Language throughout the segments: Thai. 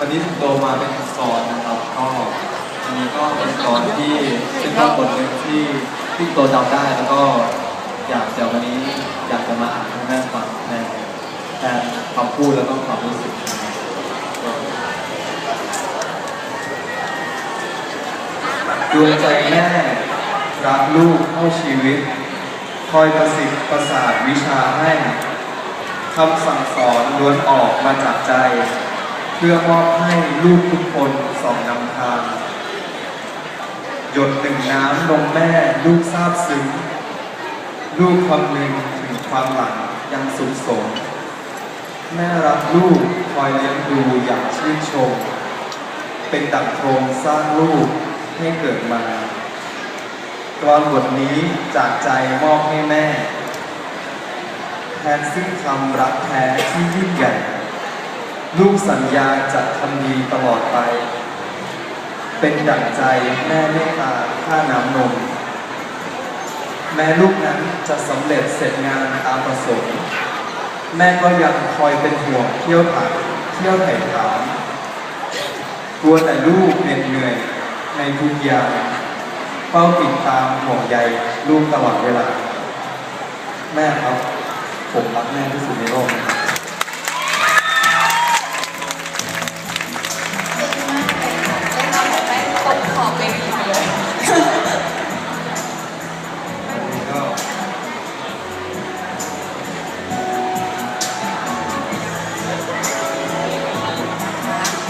วันนี้ถึงโตมาเป็นกรนะครับก็อันนี้ก็เป็นกรที่เป็นกรบทหนึ่งที่ที่โตจำได้แล้วก็อยากจะวันนี้อยากจะมาอ่านให้แม่ฟังแทนแทนคำพูดแล้วก็ความรู้สึกดวงใจแม่รักลูกเท่าชีวิต คอยประสิทธิ์ประสาทวิชาให้คำสั่งสอนล้วนออกมาจากใจ เพื่อมอบให้ลูกทุกคนสองนำทาง หยดหนึ่งน้ำนมแม่ลูกทราบซึ้ง ลูกคำนึงถึงความหลังยังสุขสม แม่รักลูกคอยเลี้ยงดูอย่างชื่นชม เป็นดั่งโครงสร้างลูกให้เกิดมากรอนบทนี้จากใจมอบให้แม่ แทนซึ่งคำรักแท้ที่ยิ่งใหญ่ ลูกสัญญาจะทำดีตลอดไป เป็นดั่งใจแม่เมตตาค่าน้ำนม แม้ลูกนั้นจะสำเร็จเสร็จงานตามประสงค์ แม่ก็ยังคอยเป็นห่วงเที่ยวถามเที่ยวไถ่ถามกลัวแต่ลูกเหน็ดเหนื่อยในทุกอย่างเฝ้าติดตามห่วงใยลูกตลอดเวลา แม่ครับ ผมรักแม่ที่สุดในโลกนะครับ อบเวทีไปเลยอันนี้ก็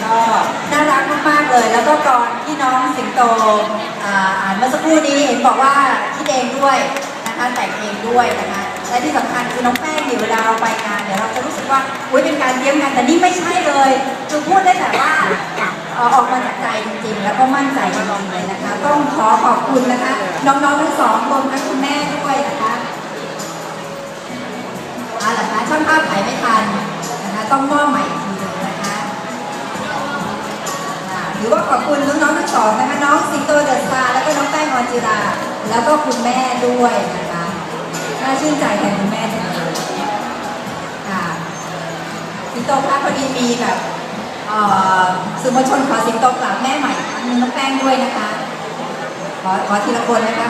ก็น่ารักมากๆเลย แล้วก็กรอนที่น้องสิงโตอ่านเมื่อสักครู่นี้เห็นบอกว่าคิดเองด้วยนะคะแต่งเองด้วยนะคะและที่สำคัญคือน้องแป้งเนี่ยเวลาเราไปงานเนี่ยเราจะรู้สึกว่าอุ้ยเป็นการเตรียมงานแต่นี่ไม่ใช่เลยคือพูดได้แต่ว่า ออกมาจากใจจริงๆ แล้วก็มั่นใจจริงๆเลยนะคะ ต้องขอขอบคุณนะคะ น้องๆทั้งสองรวมทั้งคุณแม่ด้วยนะคะเอาล่ะคะช่างภาพถ่ายไม่ทันนะคะ ต้องมอบใหม่อีกทีหนึงนะคะหรือว่าขอบคุณน้องๆทั้งสองนะคะน้องสิงโตเดอะสตาร์แล้วก็น้องแป้งออนจิรา แล้วก็คุณแม่ด้วยนะคะน่าชื่นใจแทนคุณแม่จังเลยค่ะสิงโตคะพอดีมีแบบ สื่อมวลชนขอสิงโตกราบแม่ใหม่น้องแป้งด้วยนะคะ ขอขอทีละคนนะคะ